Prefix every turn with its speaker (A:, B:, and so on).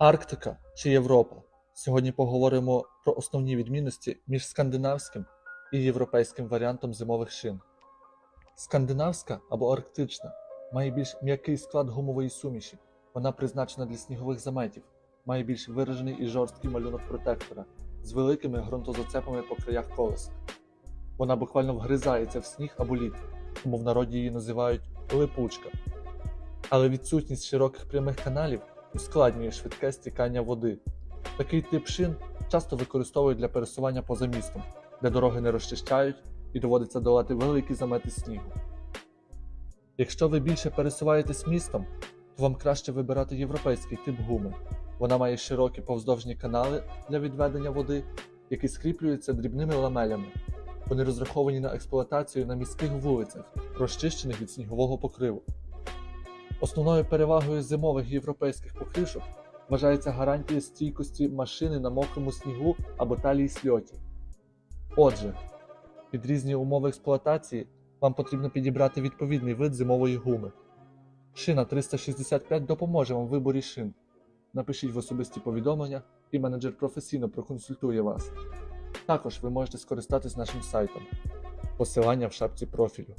A: Арктика чи Європа? Сьогодні поговоримо про основні відмінності між скандинавським і європейським варіантом зимових шин. Скандинавська або арктична має більш м'який склад гумової суміші. Вона призначена для снігових заметів, має більш виражений і жорсткий малюнок протектора з великими ґрунтозацепами по краях колеса. Вона буквально вгризається в сніг або лід, тому в народі її називають липучка. Але відсутність широких прямих каналів ускладнює швидке стікання води. Такий тип шин часто використовують для пересування поза містом, де дороги не розчищають і доводиться долати великі замети снігу. Якщо ви більше пересуваєтесь містом, то вам краще вибирати європейський тип гуми. Вона має широкі повздовжні канали для відведення води, які скріплюються дрібними ламелями. Вони розраховані на експлуатацію на міських вулицях, розчищених від снігового покриву. Основною перевагою зимових європейських покришок вважається гарантія стійкості машини на мокрому снігу або талії сльоті. Отже, під різні умови експлуатації вам потрібно підібрати відповідний вид зимової гуми. Шина 365 допоможе вам в виборі шин. Напишіть в особисті повідомлення, і менеджер професійно проконсультує вас. Також ви можете скористатись нашим сайтом. Посилання в шапці профілю.